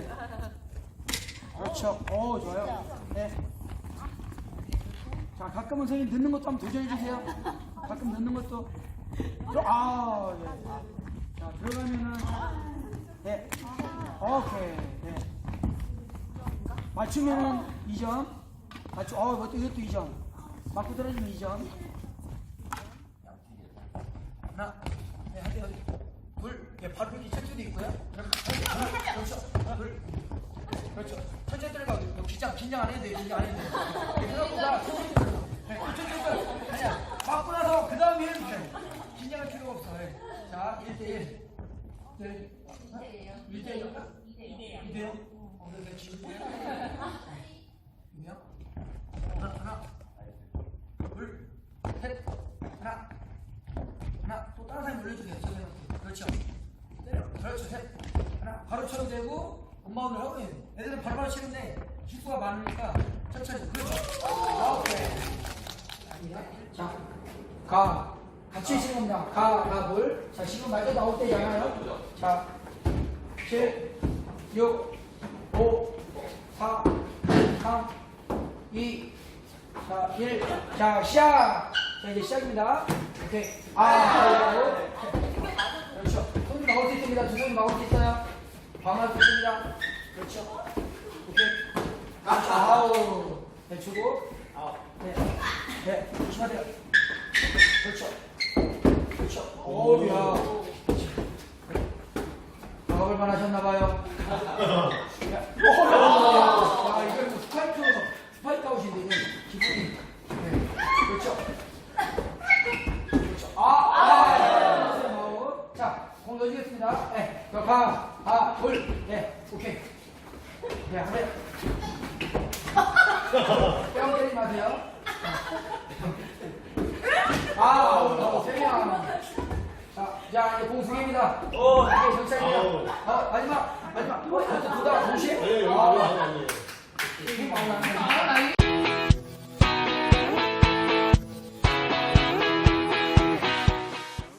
네. 그렇죠. 오, 좋아요. 네. 자, 가끔은 선생님 늦는 것도 한번 도전해 주세요. 가끔 늦는 것도. 저- 아, 예. 자, 들어가면은 네. 오케이. 네. 맞추면은 2점. 맞추 어, 이것도 이것도 2점. 맞고 떨어지면 2점. 하나, 네, 한 대, 둘, 예, 바로 여기 천천히 있고요. 그렇죠. 천천히 들어가. 너 긴장, 안 해도 돼, 긴장 안 해도 돼. 네, 생각보다. 네, 들어가. 아니야, 맞고 나서 그 다음에 해도 돼. 긴장할 필요가 없어. 네. 자, 1대1. 네. 1대1인가? 2대1. 어, 네, 지금 2대1. 하나, 하나, 둘, 셋, 하나, 하나, 또 다른 사람 올려주세요. 그렇죠. 때려. 그렇죠. 셋. 하나, 바로 쳐도 되고, 엄마 오늘 하고 있는. 애들은 바로바로 치는데, 기수가 많으니까, 천천히. 그렇죠. 오케이. 자, 가. 같이 치는 겁니다. 가, 가, 물. 자, 지금 말도 나올 때잖아요. 자, 7, 6, 5, 4, 3, 2, 자, 1. 자, 시작! 자, 이제 시작입니다. 오케이. 아. 그렇죠. 손 막을 수 있습니다. 두손 막을 수 있어요. 방어할 수 있습니다. 그렇죠. 오케이. 그렇죠. 아우. 네, 주고. 네. 네. 조심하세요. 그렇죠. 그렇죠. 오우야. 작업을 만 하셨나봐요. 야, 야, 이거 뭐 스파이크 아웃인데, 이거 기분이. 네. 그렇죠. 그렇죠. 아, 아, 아, 아웃. 자, 공 넣어주겠습니다. 네. 자, 가, 가, 돌. 네, 오케이. 네, 하세요. 뺨 때리지 마세요. 아, 아웃, 아웃, 세 명. 자, 자, 이제 공승입니다. 오. 이게 정찰입니다. 아우. 아, 마지막, 마지막. 어, 두다 동시에? 예, 여기 아, 아니 아니. 힘 많이 나네. 아, 나 이게